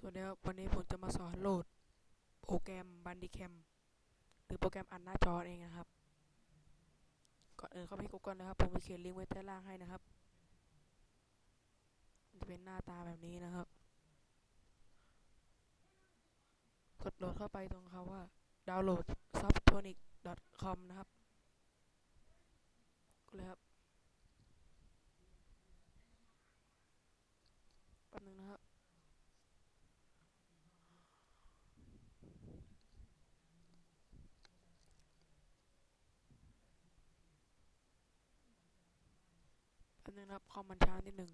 สวัสดีครับวันนี้ผมจะมาสอนโหลดโปรแกรม Bandicam หรือโปรแกรมอัดหน้าจอเองนะครับ ก่อนอื่นเข้าไปที่ Google นะครับ ผมจะเขียนลิงก์ไว้ใต้ล่างให้นะครับจะเป็นหน้าตาแบบนี้นะครับ กดโหลดเข้าไปตรงคำว่า download softonic.com นะครับกดเลยครับแป๊บนึงนะครับ แป๊บนึงนะครับคอมมันช้านิดหนึ่ง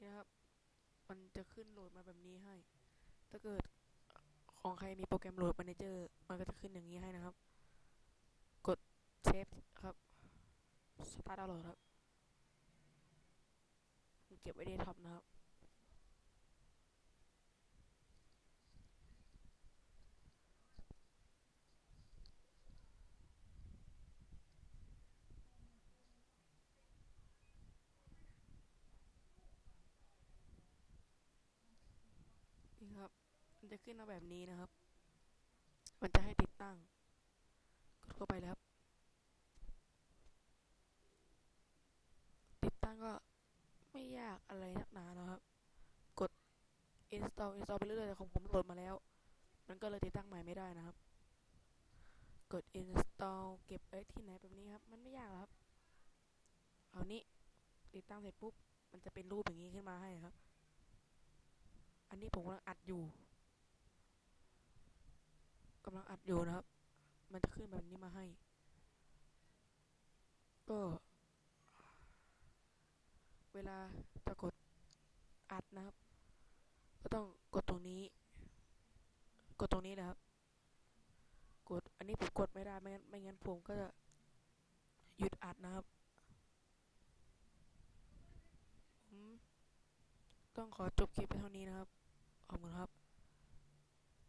นี่นะครับ มันจะขึ้นโหลดมาแบบนี้ให้ ถ้าเกิด ของใครมีโปรแกรมโหลด m ม n นเจอร์มันก็จะขึ้นอย่างนี้ให้นะครับ กดเซฟครับสตาร์ทดาวน์โหลดครับผมเก็บไว้ในท็อปนะครับ มันจะขึ้นมาแบบนี้นะครับ มันจะให้ติดตั้ง กดเข้าไปแล้วครับ ติดตั้งก็ไม่ยากอะไรนักหนานะครับ กด install install ไปเรื่อยๆแต่ของผมโหลดมาแล้ว มันก็เลยติดตั้งใหม่ไม่ได้นะครับ กด install เก็บไว้ที่ไหนแบบนี้ครับ มันไม่ยากครับ เอานี้ติดตั้งเสร็จปุ๊บ มันจะเป็นรูปอย่างนี้ขึ้นมาให้ครับ อันนี้ผมกำลังอัดอยู่ อัดอยู่นะครับ มันจะขึ้นแบบนี้มาให้ ก็ เวลาจะกดอัดนะครับ ก็ต้องกดตรงนี้ กดตรงนี้นะครับ กด อันนี้ผมกดไม่ได้ ไม่งั้นไม่งั้นผมก็จะหยุดอัดนะครับผมต้องขอจบคลิปไปเท่านี้นะครับ ขอบคุณครับ